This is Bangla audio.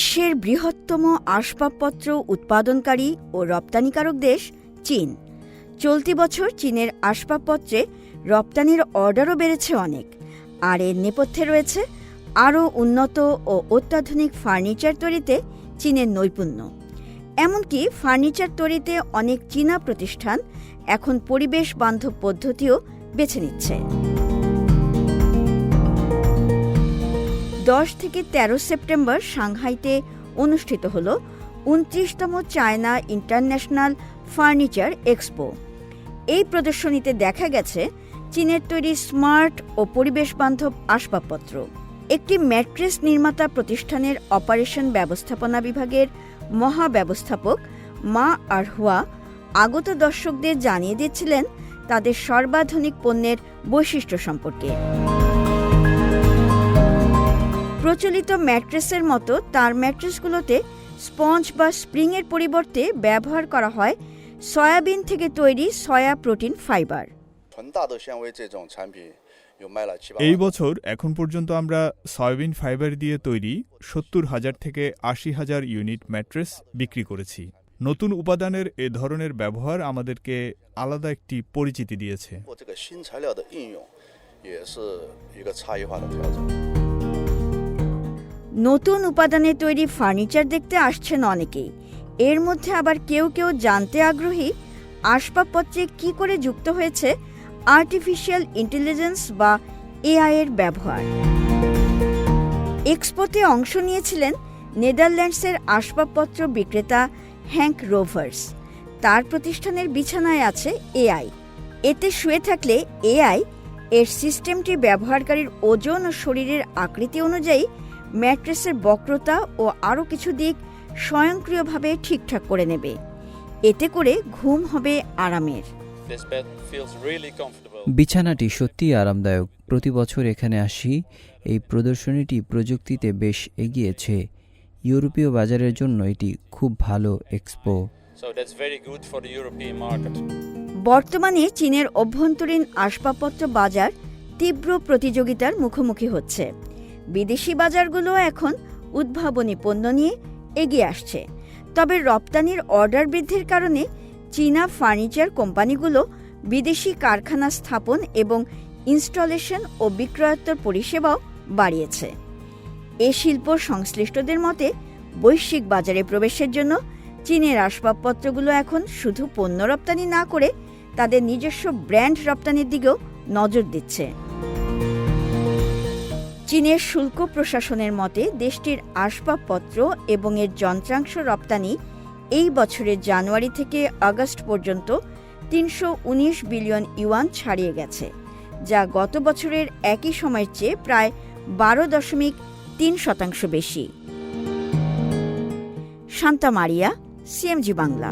বিশ্বের বৃহত্তম আসবাবপত্র উৎপাদনকারী ও রপ্তানিকারক দেশ চীন। চলতি বছর চীনের আসবাবপত্রে রপ্তানির অর্ডারও বেড়েছে অনেক। আর এর নেপথ্যে রয়েছে আরও উন্নত ও অত্যাধুনিক ফার্নিচার তৈরিতে চীনের নৈপুণ্য। এমনকি ফার্নিচার তৈরিতে অনেক চীনা প্রতিষ্ঠান এখন পরিবেশ বান্ধব পদ্ধতিও বেছে নিচ্ছে। দশ থেকে ১৩ সেপ্টেম্বর সাংহাইতে অনুষ্ঠিত হল উনত্রিশতম চায়না ইন্টারন্যাশনাল ফার্নিচার এক্সপো। এই প্রদর্শনীতে দেখা গেছে চীনের তৈরি স্মার্ট ও পরিবেশ বান্ধব আসবাবপত্র। একটি ম্যাট্রেস নির্মাতা প্রতিষ্ঠানের অপারেশন ব্যবস্থাপনা বিভাগের মহাব্যবস্থাপক মা আরহুয়া আগত দর্শকদের জানিয়ে দিচ্ছিলেন তাদের সর্বাধুনিক পণ্যের বৈশিষ্ট্য সম্পর্কে। প্রচলিত ম্যাট্রেসের মতো তার ম্যাট্রেসগুলোতে স্পঞ্জ বা স্প্রিংয়ের পরিবর্তে ব্যবহার করা হয় সয়াবিন থেকে তৈরি সয়া প্রোটিন ফাইবার। এই বছর এখন পর্যন্ত আমরা সয়াবিন ফাইবার দিয়ে তৈরি সত্তর হাজার থেকে আশি হাজার ইউনিট ম্যাট্রেস বিক্রি করেছি। নতুন উপাদানের এ ধরনের ব্যবহার আমাদেরকে আলাদা একটি পরিচিতি দিয়েছে। নতুন উপাদানে তৈরি ফার্নিচার দেখতে আসছেন অনেকেই। এর মধ্যে আবার কেউ কেউ জানতে আগ্রহী, আসবাবপত্রে কি করে যুক্ত হয়েছে আর্টিফিশিয়াল ইন্টেলিজেন্স বা এআই এর ব্যবহার। এক্সপোতে অংশ নিয়েছিলেন নেদারল্যান্ডসের আসবাবপত্র বিক্রেতা হ্যাঙ্ক রোভার্স। তার প্রতিষ্ঠানের বিছানায় আছে এআই এতে শুয়ে থাকলে এআই এর সিস্টেমটি ব্যবহারকারীর ওজন ও শরীরের আকৃতি অনুযায়ী ম্যাট্রেসের বক্রতা ও আরও কিছু দিক স্বয়ংক্রিয়ভাবে ঠিকঠাক করে নেবে। এতে করে ঘুম হবে আরামের. বিছানাটি সত্যিই আরামদায়ক। প্রতি বছর এখানে আসি। এই প্রদর্শনীটি প্রযুক্তিতে বেশ এগিয়েছে। ইউরোপীয় বাজারের জন্য এটি খুব ভালো এক্সপো. বর্তমানে চীনের অভ্যন্তরীণ আসবাবপত্র বাজার তীব্র প্রতিযোগিতার মুখোমুখি হচ্ছে। বিদেশি বাজারগুলো এখন উদ্ভাবনী পণ্য নিয়ে এগিয়ে আসছে। তবে রপ্তানির অর্ডার বৃদ্ধির কারণে চীনা ফার্নিচার কোম্পানিগুলো বিদেশি কারখানা স্থাপন এবং ইনস্টলেশন ও বিক্রয়োত্তর পরিষেবাও বাড়িয়েছে। এ শিল্প সংশ্লিষ্টদের মতে, বৈশ্বিক বাজারে প্রবেশের জন্য চীনের আসবাবপত্রগুলো এখন শুধু পণ্য রপ্তানি না করে তাদের নিজস্ব ব্র্যান্ড রপ্তানির দিকেও নজর দিচ্ছে। চীনের শুল্ক প্রশাসনের মতে, দেশটির আসবাবপত্র এবং এর যন্ত্রাংশ রপ্তানি এই বছরের জানুয়ারি থেকে আগস্ট পর্যন্ত তিনশো উনিশ বিলিয়ন ইউয়ান ছাড়িয়ে গেছে, যা গত বছরের একই সময়ের চেয়ে প্রায় বারো দশমিক তিন শতাংশ বেশি। শান্তা মারিয়া, সিএমজি বাংলা।